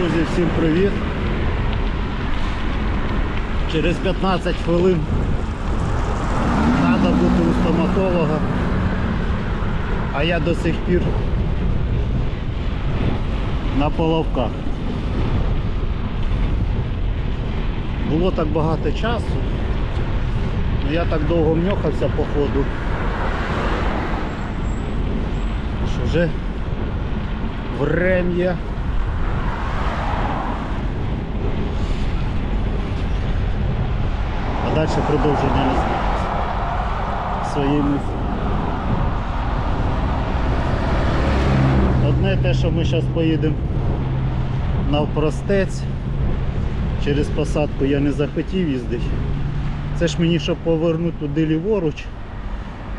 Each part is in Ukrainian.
Друзі, всім привіт! Через 15 хвилин треба бути у стоматолога, а я до сих пір на половках. Було так багато часу, але я так довго мньохався по ходу, що вже врем'я далі продовження не. Своєї мислі. Одне те, що ми зараз поїдемо навпростець. Через посадку я не захотів їздити. Це ж мені, щоб повернути туди ліворуч,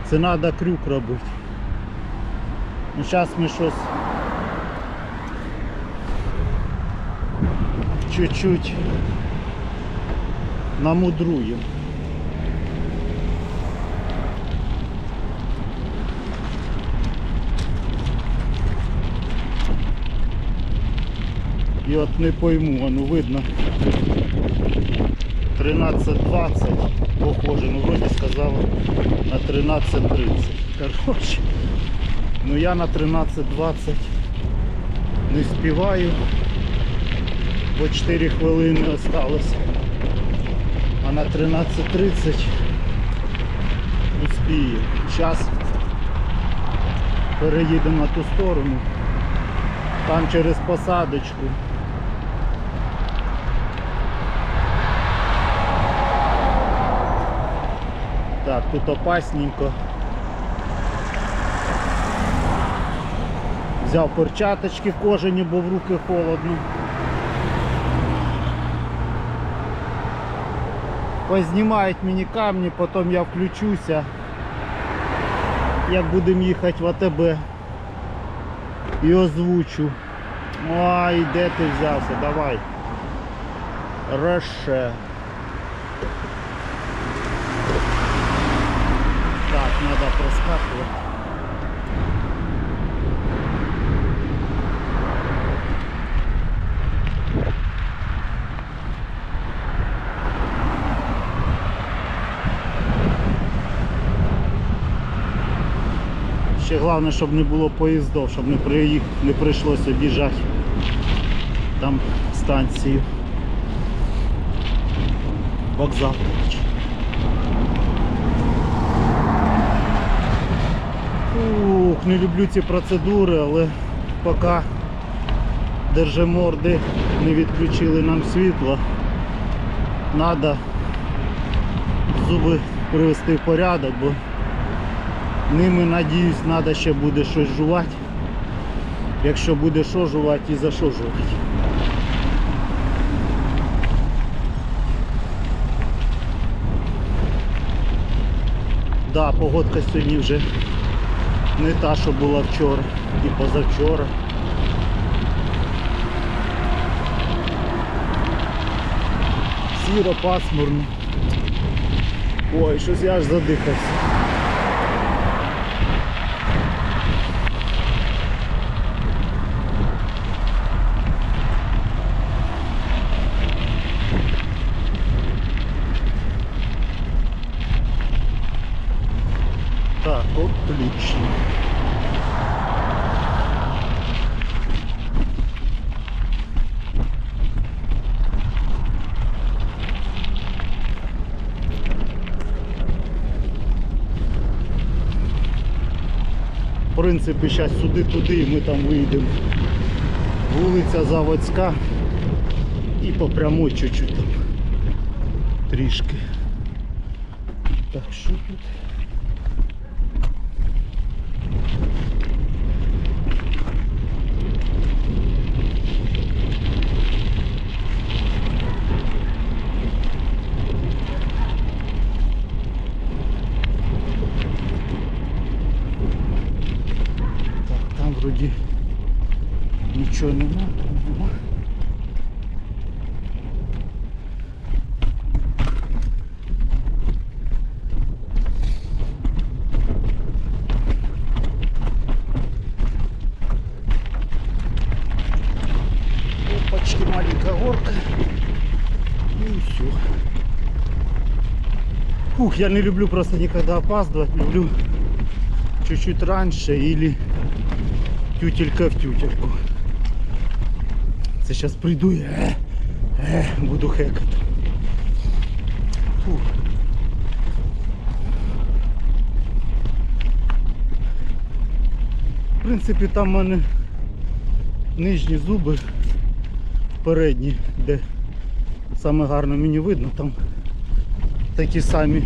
це треба крюк робити. Ну зараз ми щось чуть-чуть намудруємо. І от не пойму, ну видно 13.20 похоже, ну вроді сказали на 13.30. Коротше, ну я на 13.20 не співаю, бо 4 хвилини осталось. На 13.30 успію. Зараз переїдемо на ту сторону. Там через посадочку. Так, тут опасненько. Взяв перчаточки кожані, бо в руки холодно. Познімають мені камні, потім я включуся, як будемо їхати в АТБ і озвучу. Ай, де ти взявся? Давай. Реше. Так, треба проскакувати. Ще головне, щоб не було поїздів, щоб не, приїх... не прийшлося біжати там станцію. Вокзал. Ух, не люблю ці процедури, але поки держиморди не відключили нам світло, треба зуби привести в порядок, бо Ними, надіюсь, треба ще буде щось жувати. Якщо буде що жувати і за що жувати. Да, погодка сьогодні вже не та, що була вчора і позавчора. Сіро, пасмурно. Ой, щось я аж задихався. Так, отлично. В принципі, зараз сюди-туди ми там вийдемо. Вулиця Заводська і по прямой чуть-чуть там трішки. Так, що тут? Нічого нема. Опачки. маленькая горка. И все. Фух, я не люблю просто никогда опаздывать. Люблю чуть-чуть раньше или тютелька в тютельку. Це зараз прийду і е, е, буду хекати. Фух. В принципі, там в мене нижні зуби передні, де саме гарно мені видно, там такі самі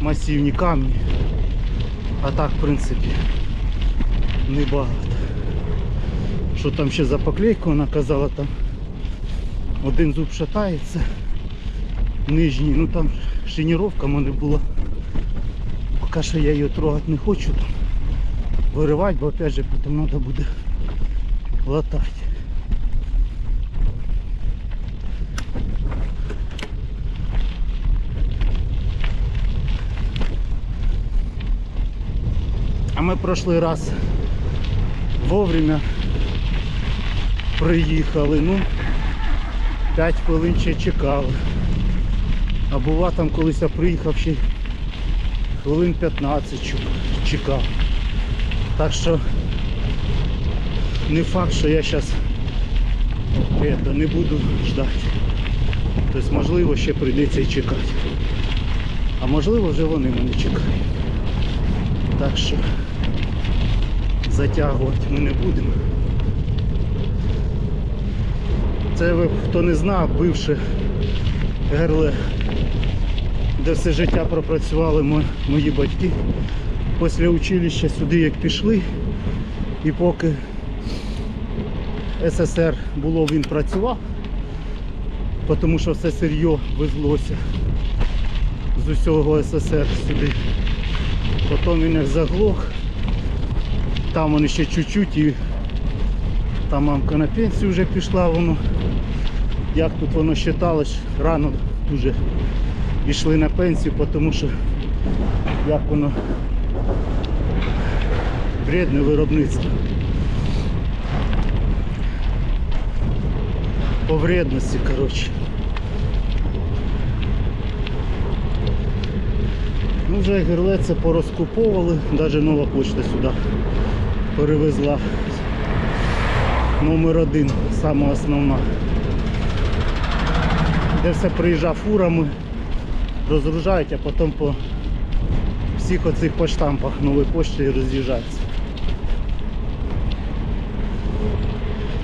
масивні камні. А так, в принципі, небагато. Що там ще за поклейку вона казала, там один зуб шатається, нижній, ну там шиніровка в мене була. Поки що я її трогати не хочу там виривати, бо опять же потім треба буде латати. А ми прошлий раз вовремя приїхали, ну 5 хвилин ще чекали. А бува там колись я приїхав ще хвилин 15 чекав. Так що не факт, що я зараз не буду ждати. Тобто можливо ще прийдеться і чекати. А можливо вже вони мене чекають. Так що затягувати ми не будемо. Це хто не знав, бивше герле, де все життя пропрацювали мо- мої батьки. Після училища сюди як пішли, і поки СССР було, він працював, тому що все сир'йо везлося з усього СССР сюди. Потім він як заглох, там вони ще чуть-чуть і там мамка на пенсію вже пішла, воно. Як тут воно вважалось, рано дуже йшли на пенсію, тому що як воно вредне виробництво. По вредності, коротше. Ну вже герле це порозкуповували, навіть нова почта сюди перевезла. Номер один, сама основна. Де все приїжджає фурами, розгружають, а потім по всіх оцих поштампах нової почти роз'їжджаються.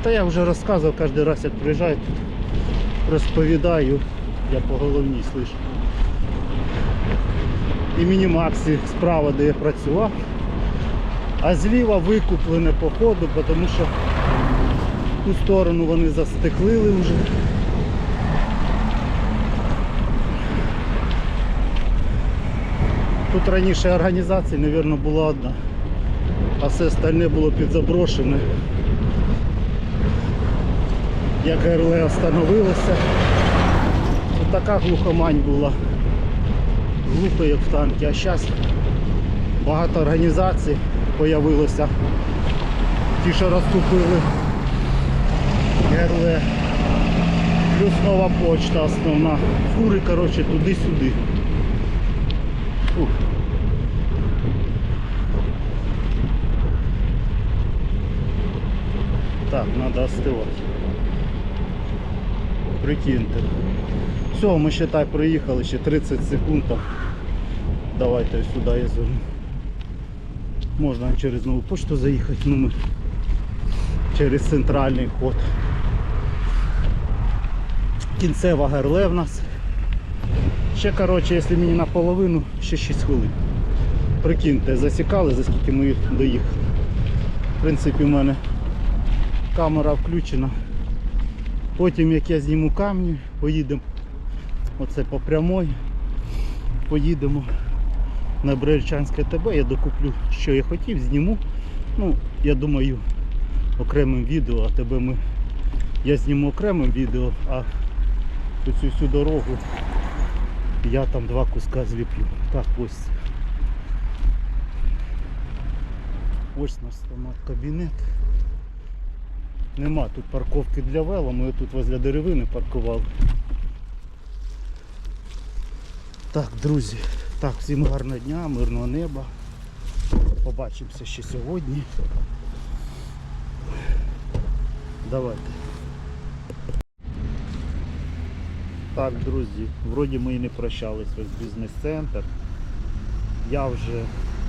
Та я вже розказував кожен раз, як приїжджаю, тут розповідаю, я по головній слышу. І мінімаксі справа, де я працював. А зліва викуплене по ходу, тому що ту сторону вони застеклили вже. Тут раніше організацій, мабуть, була одна, а все остальне було підзаброшене. Як ГРЛ встановилося, така глухомань була. Глухо як в танки, а зараз багато організацій з'явилося. Ті, що розкупили ГРЛ. Плюс нова почта основна. Фури, коротше, туди-сюди. Фух. Так, треба остивати. Прикиньте. Все, ми ще так проїхали, ще 30 секунд. там. Давайте сюди я зверну. Можна через нову почту заїхати, ну ми через центральний ход. Кінцева герле в нас. Ще коротше, якщо мені наполовину, ще 6 хвилин. Прикиньте, засікали, за скільки ми доїхали. В принципі, в мене камера включена. Потім як я зніму камні, поїдемо оце по прямой. Поїдемо на Брельчанське ТБ, я докуплю, що я хотів, зніму. Ну, я думаю, окремим відео, а тебе ми. Я зніму окремим відео, а цю всю дорогу я там два куска зліплю. Так ось. Ось наш стомат кабінет. Нема тут парковки для вела, ми тут возле деревини паркували. Так, друзі, так, всім гарного дня, мирного неба. Побачимося ще сьогодні. Давайте. Так, друзі, вроді ми і не прощались ось бізнес-центр. Я вже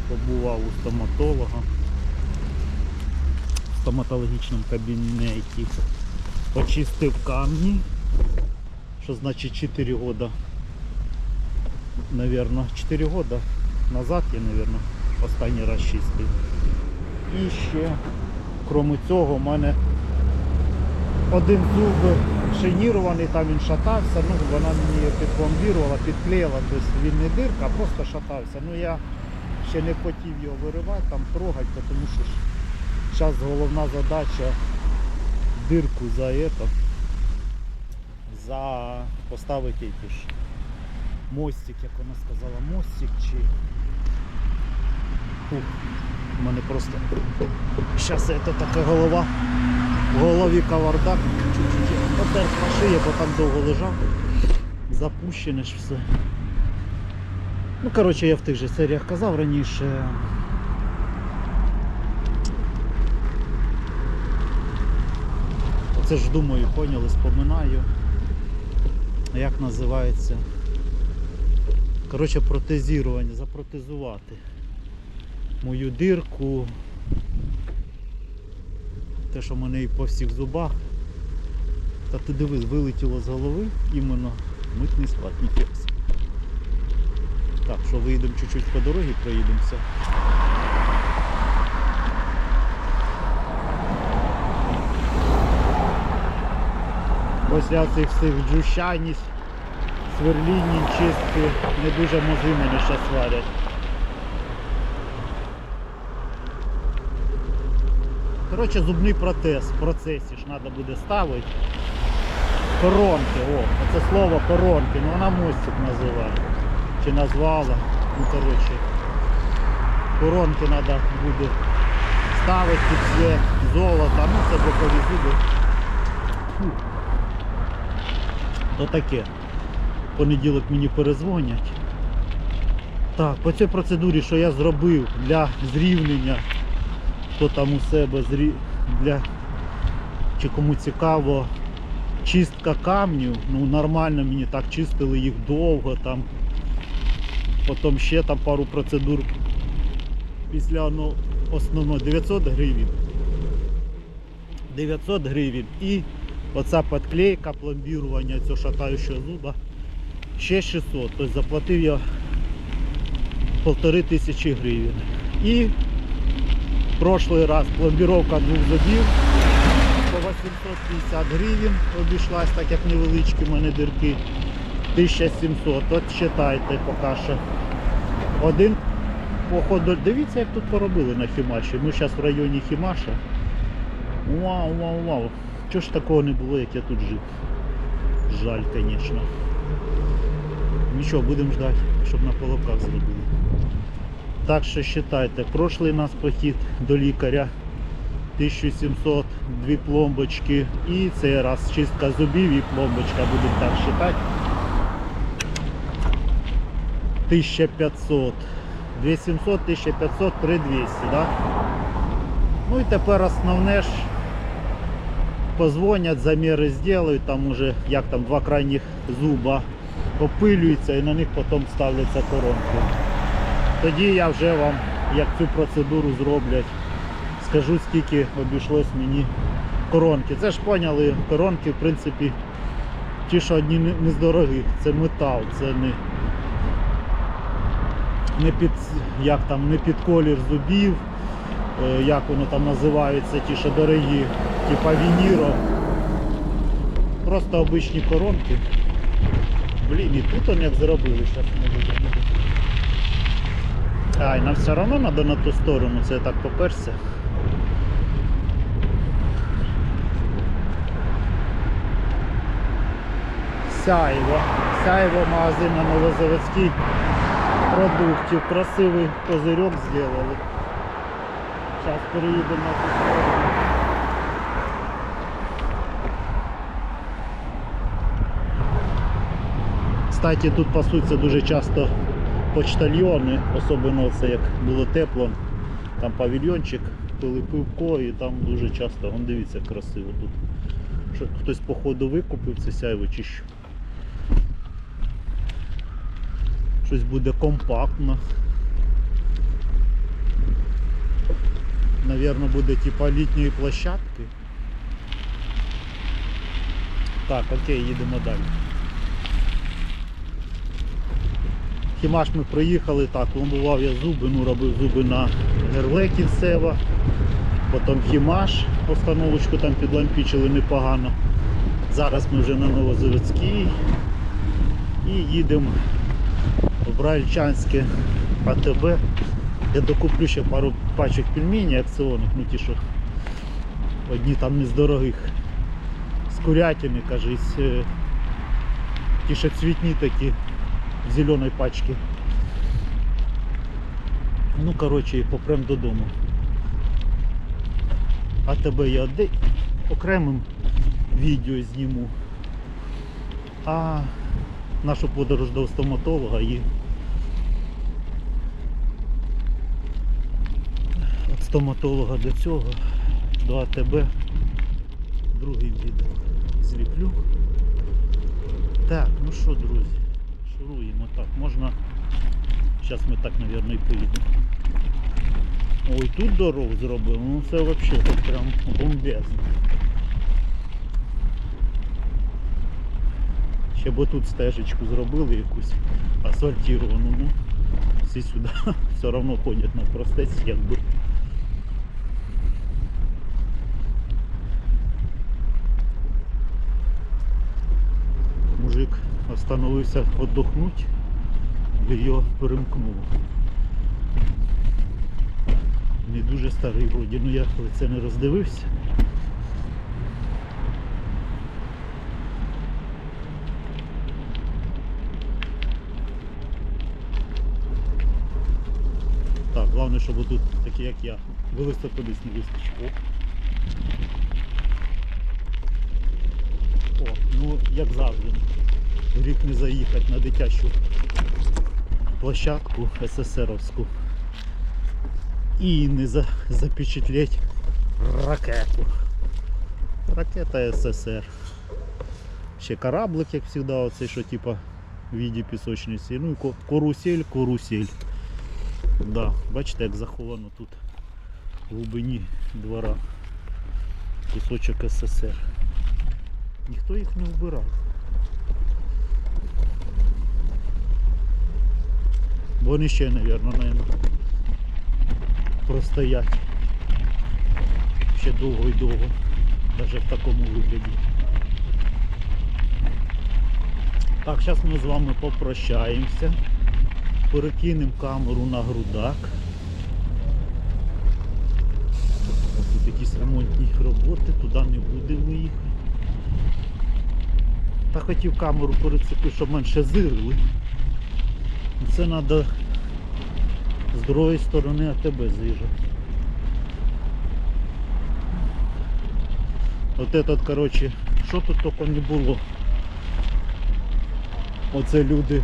побував у стоматолога в стоматологічному кабінеті. Почистив камні, що значить 4 года. Наверно, 4 года назад я, наверно, останній раз чистив. І ще, крім цього, в мене один зуб шинірований, там він шатався, ну вона мені підпломбірувала, підклеїла, тобто він не дирка, а просто шатався. Ну я ще не хотів його виривати, там трогати, тому що зараз головна задача дирку за это, за поставити ж мостик, як вона сказала, мостик чи. У мене просто зараз це така голова. В голові кавардак, потерпла шия, бо там довго лежав. Запущене ж все. Ну, коротше, я в тих же серіях казав раніше. Оце ж думаю, поняли, споминаю. Як називається? Коротше, протезірування, запротезувати мою дирку. Те, що в мене і по всіх зубах. Та ти дивись, вилетіло з голови іменно митний склад, собі. Так, що виїдемо чуть-чуть по дорозі, проїдемося. Після цих всіх джущань, сверлінь, чистки, не дуже мози мене ще сварять. Коротше, зубний протез в процесі ж треба буде ставити. Коронки, о, це слово коронки, ну вона мостик називає. Чи назвала. Ну коротше. Коронки треба буде ставити цвет золота, ну це бокові зуби. То таке. Понеділок мені перезвонять. Так, по цій процедурі, що я зробив для зрівнення хто там у себе зрі... для чи кому цікаво чистка камнів, ну нормально мені так чистили їх довго там. Потім ще там пару процедур після ну, основного 900 гривень. 900 гривень і оця підклейка пломбірування цього шатаючого зуба ще 600. Тобто заплатив я полтори тисячі гривень. І прошлый раз пломбировка двох зубів 850 гривень обійшлась, так як невеличкі в мене дирки. 1700. От читайте поки що. Один походу. Дивіться, як тут поробили на Хімаші. Ми зараз в районі Хімаша. Вау, вау, вау. Чого ж такого не було, як я тут жив? Жаль, звісно. Нічого, будемо ждати, щоб на полоках зробили. Так що вважайте, прошлий нас похід до лікаря 1700, дві пломбочки і цей раз чистка зубів і пломбочка будемо так вважати. 1500. 2700, 1500, 3200, да? Ну і тепер основне ж позвонять, заміри зроблять, там уже як там два крайніх зуба опилюються і на них потім ставляться коронки. Тоді я вже вам, як цю процедуру зроблять, скажу скільки обійшлось мені коронки. Це ж поняли, коронки в принципі ті, що одні не з це метал, це не, не під як там, не під колір зубів, е, як воно там називається, ті, що дорогі, типа вініро. Просто обичні коронки. Блін, і тут вони як зробили, зараз не буде. Ай, нам все одно треба на ту сторону, це я так поперся. Сяєво, Сяйво магазин на Новозаводській продуктів. Красивий козирьок зробили. Зараз переїдемо на ту сторону. Кстати, тут пасуться дуже часто почтальйони, особливо це як було тепло, там павільйончик, пили пивко і там дуже часто, вон дивіться, красиво тут. Хтось походу викупив це сяйво чи що. Щось буде компактно. Навірно, буде типа літньої площадки. Так, окей, їдемо далі. Хімаш ми приїхали, так, пломбував я зуби, ну робив зуби на герлекі Сева. Потім хімаш, постановочку там підлампічили непогано. Зараз ми вже на Новозаводській і їдемо Брайльчанське АТБ. Я докуплю ще пару пачок пельменей акціонних, ну ті, що одні там не з дорогих. З курятини, кажись. е, Ті, що цвітні такі в зеленій пачці. Ну, коротше, і попрем додому. А тебе я де окремим відео зніму. А нашу подорож до стоматолога і стоматолога до цього, до АТБ другий відео зліплю. Так, ну що, друзі, шуруємо так, можна. Зараз ми так, мабуть, і поїдемо. Ой, тут дорогу зробили, ну це взагалі так прям бомбезно. Ще б тут стежечку зробили якусь асфальтіровану, ну всі сюди все одно ходять на простець, якби. Остановився віддохнути, його перемкнуло. Не дуже старий вроді, ну я це не роздивився. Так, головне, щоб тут такі як я, велосипедист не вискочив. О. О, ну як завжди. Гріх не заїхати на дитячу площадку СССРовську і не за, запечатлеть ракету. Ракета СССР. Ще кораблик, як завжди, оцей, що типа в віді пісочниці. Ну і ко- карусель, карусель. Да, бачите, як заховано тут в глибині двора кусочок СССР. Ніхто їх не вбирав. Бо вони ще, мабуть, наверное, простоять ще довго і довго, навіть в такому вигляді. Так, зараз ми з вами попрощаємося, перекинемо камеру на грудак. Тут якісь ремонтні роботи, туди не будемо їхати. Та хотів камеру перецепити, щоб менше зирили. Це треба з другої сторони АТБ заїжджати. От этот, короче, що тут тільки не було. Оце люди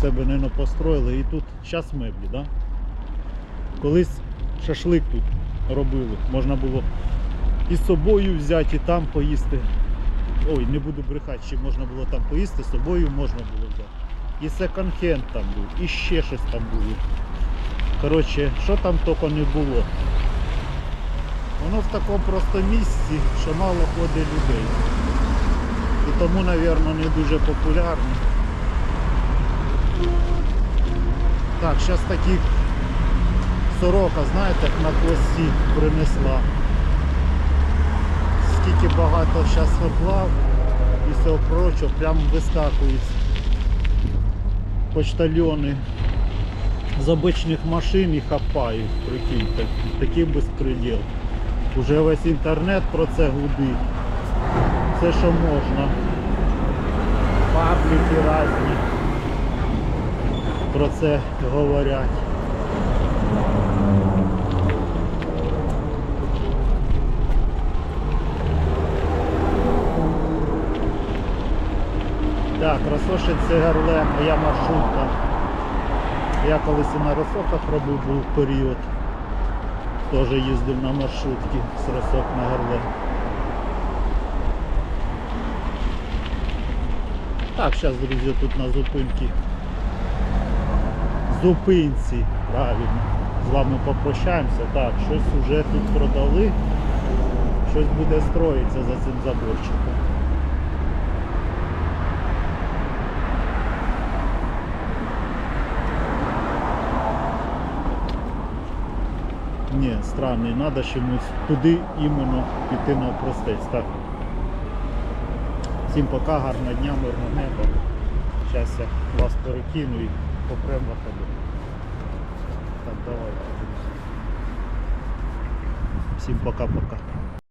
себе не построїли і тут зараз меблі, да? Колись шашлик тут робили, можна було і з собою взяти, і там поїсти. Ой, не буду брехати, чи можна було там поїсти, з собою можна було взяти. І секонд-хенд там був, і ще щось там було. Коротше, що там тільки не було. Воно в такому просто місці, що мало ходить людей. І тому, мабуть, не дуже популярно. Так, зараз такі сорока, знаєте, на хвості принесла. Скільки багато зараз поплав і всього прочого, прям вискакують почтальони з обичних машин і хапають, прикиньте, такий безпреділ. Уже весь інтернет про це гудить. Все, що можна. Пабліки різні про це говорять. Так, Росошин це Гарлем, моя маршрутка. Я колись і на Росоках робив був період. Теж їздив на маршрутці з Росок на Гарлем. Так, зараз, друзі, тут на зупинці. Зупинці, правильно. З вами попрощаємося. Так, щось вже тут продали. Щось буде строїтися за цим заборчиком. Ні, странний, треба чомусь туди іменно піти на простець. Так. Всім пока, гарного дня, мирного неба. Зараз я вас перекину і попрем виходу. Так, друзі. Всім пока-пока.